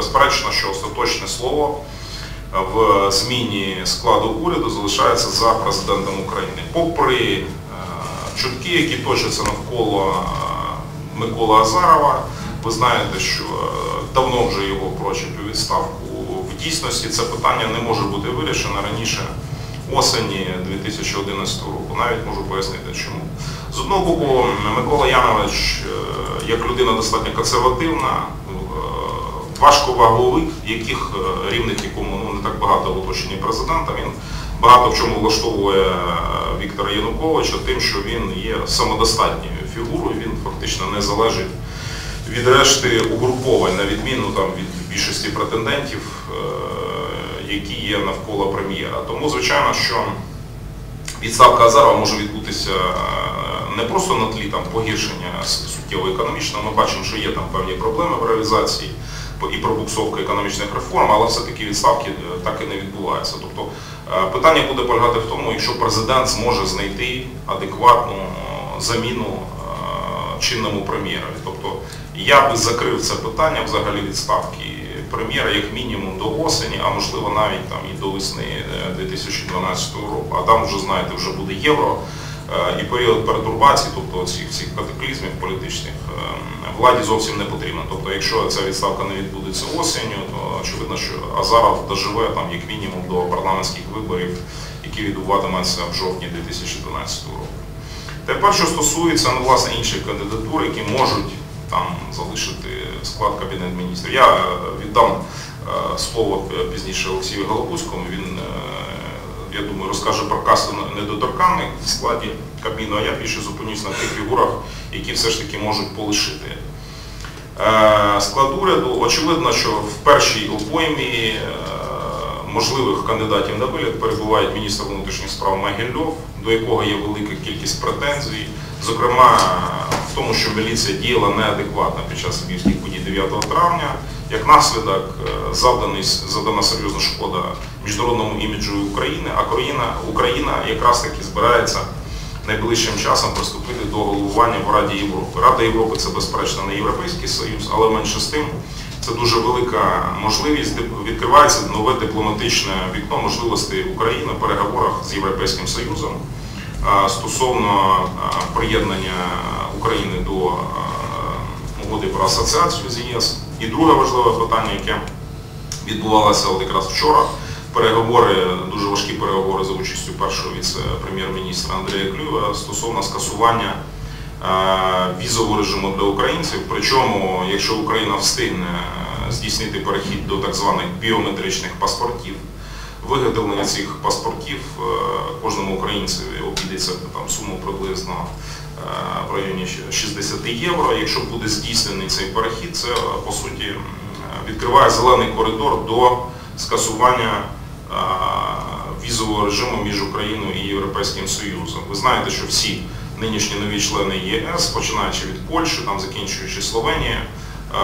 Безперечно, що остаточне слово в зміні складу уряду залишається за президентом України. Попри е, чутки, які точаться навколо е, Миколи Азарова, ви знаєте, що е, давно вже його прочать у відставку. В дійсності це питання не може бути вирішено раніше осені 2011 року. Навіть можу пояснити чому. З одного боку, Микола Янович, е, як людина достатньо консервативна, е, важковаговик, яких е, рівних якому ну, не так багато в оточенні президента, він багато в чому влаштовує е, Віктора Януковича тим, що він є самодостатньою фігурою, він фактично не залежить від решти угруповань, на відміну там, від більшості претендентів, е, які є навколо прем'єра. Тому, звичайно, що відставка Азарова може відбутися не просто на тлі там, погіршення суттєво економічного, ми бачимо, що є там певні проблеми в реалізації і пробуксовка економічних реформ, але все-таки відставки е, так і не відбуваються. Тобто е, питання буде полягати в тому, якщо президент зможе знайти адекватну е, заміну чинному прем'єрові. Тобто я би закрив це питання взагалі відставки прем'єра як мінімум до осені, а можливо навіть там і до весни е, 2012 року. А там вже знаєте, вже буде євро і період пертурбацій, тобто цих всіх катаклізмів політичних е, владі зовсім не потрібно. Тобто, якщо ця відставка не відбудеться осінню, то очевидно, що Азаров доживе там як мінімум до парламентських виборів, які відбуватимуться в жовтні 2012 року. Тепер, що стосується ну, власне інших кандидатур, які можуть там залишити склад Кабінету міністрів. Я е, віддам е, слово е, пізніше Олексію Голобуцькому. Він, я думаю, розкаже про касту недоторканних в складі Кабміну, а я більше зупинюсь на тих фігурах, які все ж таки можуть полишити Е, склад уряду. Очевидно, що в першій обоймі е, можливих кандидатів на виліт перебувають міністр внутрішніх справ Могильов, до якого є велика кількість претензій. Зокрема, в тому, що міліція діяла неадекватно під час львівських подій 9 травня. Як наслідок е, завданий, завдана серйозна шкода міжнародному іміджу України, а Україна, Україна якраз таки збирається найближчим часом приступити до головування в Раді Європи. Рада Європи це безперечно не Європейський Союз, але менше з тим це дуже велика можливість, відкривається нове дипломатичне вікно можливостей України в переговорах з Європейським Союзом стосовно приєднання України до угоди про асоціацію з ЄС. І друге важливе питання, яке відбувалося от якраз вчора. Переговори, дуже важкі переговори за участю першого віце-прем'єр-міністра Андрія Клюєва стосовно скасування е, візового режиму для українців. Причому, якщо Україна встигне е, здійснити перехід до так званих біометричних паспортів, виготовлення цих паспортів е, кожному українцеві обійдеться там суму приблизно в районі 60 євро. Якщо буде здійснений цей перехід, це по суті відкриває зелений коридор до скасування візового режиму між Україною і Європейським Союзом. Ви знаєте, що всі нинішні нові члени ЄС, починаючи від Польщі, там закінчуючи Словенією,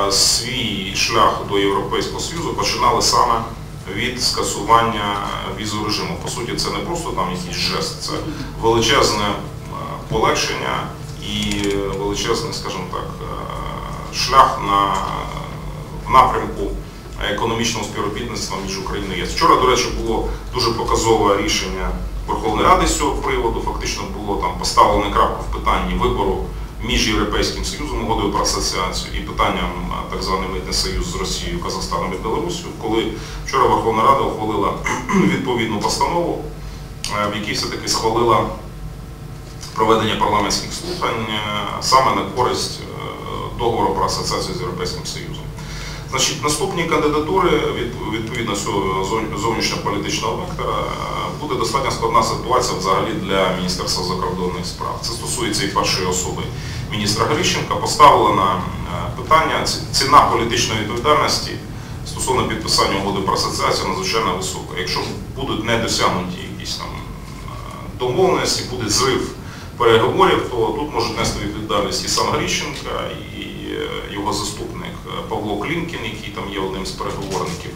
е, свій шлях до Європейського Союзу починали саме від скасування візового режиму. По суті, це не просто там якийсь жест, це величезне полегшення і величезний, скажімо так, шлях на в напрямку економічного співробітництва між Україною і ЄС. Вчора, до речі, було дуже показове рішення Верховної Ради з цього приводу. Фактично було там поставлено крапку в питанні вибору між Європейським Союзом, угодою про асоціацію і питанням так званий митний союз з Росією, Казахстаном і Білорусію, коли вчора Верховна Рада ухвалила відповідну постанову, е, в якій все-таки схвалила проведення парламентських слухань е, саме на користь е, договору про асоціацію з Європейським Союзом. Значить, наступні кандидатури від- відповідно цього зовні- зовнішньополітичного вектора е, буде достатньо складна ситуація взагалі для Міністерства закордонних справ. Це стосується і першої особи міністра Грищенка. Поставлено е, питання ціна політичної відповідальності стосовно підписання угоди про асоціацію надзвичайно висока. Якщо будуть не досягнуті якісь там е, домовленості, буде зрив переговорів, то тут можуть нести відповідальність і сам Грищенка, і е, його заступник е, Павло Клімкін, який там є одним з переговорників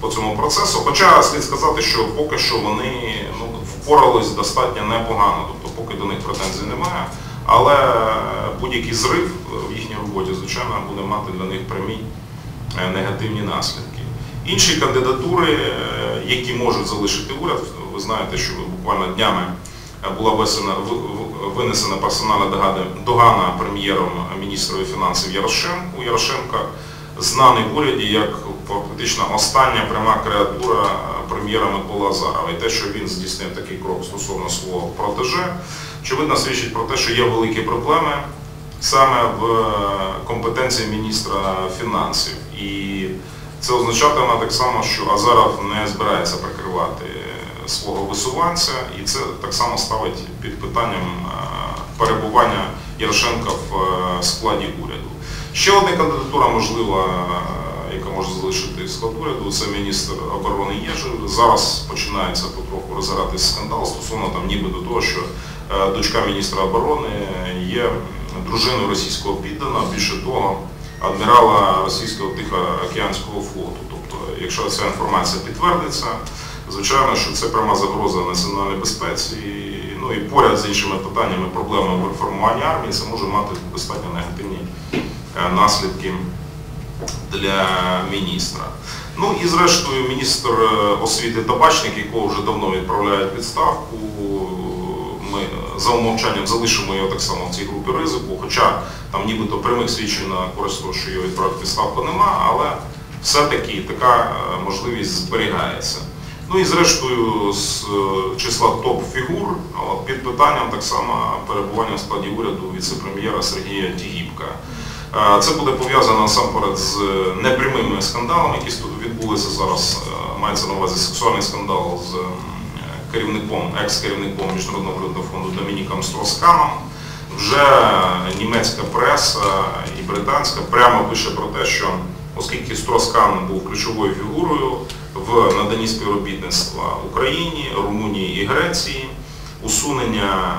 по цьому процесу. Хоча слід сказати, що поки що вони ну, впорались достатньо непогано, тобто поки до них претензій немає. Але будь-який зрив в їхній роботі, звичайно, буде мати для них прямі е, негативні наслідки. Інші кандидатури, які можуть залишити уряд, ви знаєте, що буквально днями була винесена персональна догана прем'єром міністрові фінансів Ярошенку. Ярошенка знаний в уряді як фактично остання пряма креатура прем'єра Миколи Азарова. І те, що він здійснив такий крок стосовно свого протеже, очевидно свідчить про те, що є великі проблеми саме в е, компетенції міністра фінансів. І це означатиме так само, що Азаров не збирається прикривати е, свого висуванця, і це так само ставить під питанням е, перебування Ярошенка в е, складі уряду. Ще одна кандидатура можлива, е, яка може залишити склад уряду, це міністр оборони Єжев. Зараз починається потроху розгоратись скандал стосовно там ніби до того, що е, дочка міністра оборони є дружиною російського підданого, більше того, адмірала російського Тихоокеанського флоту. Тобто, якщо ця інформація підтвердиться, звичайно, що це пряма загроза національній безпеці. Ну і поряд з іншими питаннями, проблемами в реформуванні армії, це може мати достатньо негативні е, наслідки для міністра. Ну і зрештою міністр е, освіти табачник, якого вже давно відправляють відставку, ми за умовчанням залишимо його так само в цій групі ризику, хоча там нібито прямих свідчень на користь того, що його відправити відставку нема, але все-таки така е, можливість зберігається. Ну і зрештою з е, числа топ-фігур під питанням так само перебування в складі уряду віце-прем'єра Сергія Тігіпка. Е, Це буде пов'язано насамперед з непрямими скандалами, які тут відбулися зараз. Е, Мається на увазі сексуальний скандал з керівником, екс-керівником Міжнародного валютного фонду Домініком Стросканом. Вже німецька преса і британська прямо пише про те, що оскільки Строскан був ключовою фігурою в наданні співробітництва Україні, Румунії і Греції, усунення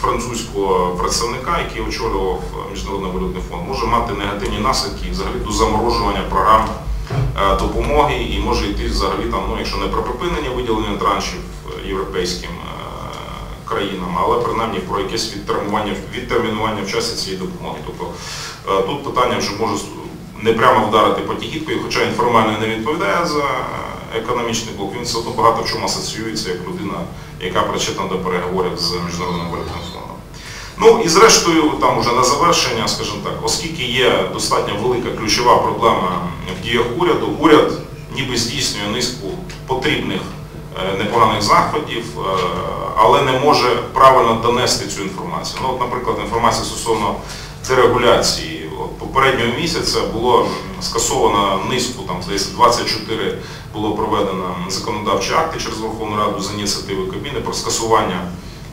французького представника, який очолював Міжнародний валютний фонд, може мати негативні наслідки взагалі до заморожування програм е, допомоги і може йти взагалі там, ну якщо не про припинення виділення траншів е, європейським е, країнам, але принаймні про якесь відтермінування, в часі цієї допомоги. Тобто е, тут питання вже може не прямо вдарити по тігіпкою, хоча він формально не відповідає за економічний блок, він все одно багато в чому асоціюється як людина, яка причетна до переговорів з Міжнародним валютним фондом. Ну і зрештою, там уже на завершення, скажімо так, оскільки є достатньо велика ключова проблема в діях уряду, уряд ніби здійснює низку потрібних е, непоганих заходів, е, але не може правильно донести цю інформацію. Ну, от, наприклад, інформація стосовно дерегуляції. Попереднього місяця було скасовано низку, там, здається, 24 було проведено законодавчі акти через Верховну Раду з ініціативи Кабміни про скасування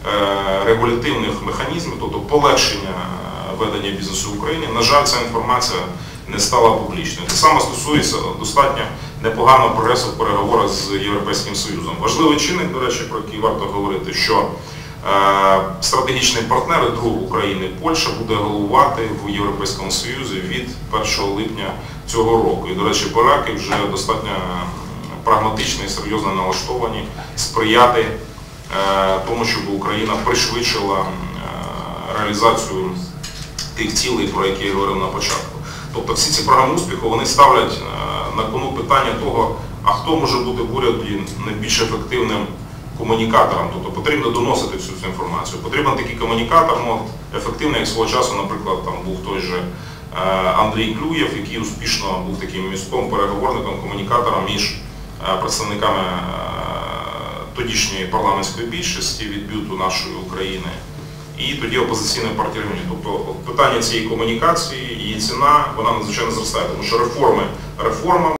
е, регулятивних механізмів, тобто полегшення е, ведення бізнесу в Україні. На жаль, ця інформація не стала публічною. Те саме стосується достатньо непоганого прогресу в переговорах з Європейським Союзом. Важливий чинник, до речі, про який варто говорити, що стратегічний партнер і друг України Польща буде головувати в Європейському Союзі від 1 липня цього року. І, до речі, поляки вже достатньо прагматично і серйозно налаштовані сприяти е, тому, щоб Україна пришвидшила е, реалізацію тих цілей, про які я говорив на початку. Тобто всі ці програми успіху вони ставлять е, на кону питання того, а хто може бути в уряді найбільш ефективним комунікатором. Тобто потрібно доносити всю цю інформацію. Потрібен такий комунікатор, ну, ефективний, як свого часу, наприклад, там був той же е, Андрій Клюєв, який успішно був таким містком, переговорником, комунікатором між е, представниками е, тодішньої парламентської більшості від бюту нашої України і тоді опозиційної партії регіонів. Тобто питання цієї комунікації, її ціна, вона надзвичайно зростає, тому що реформи реформами.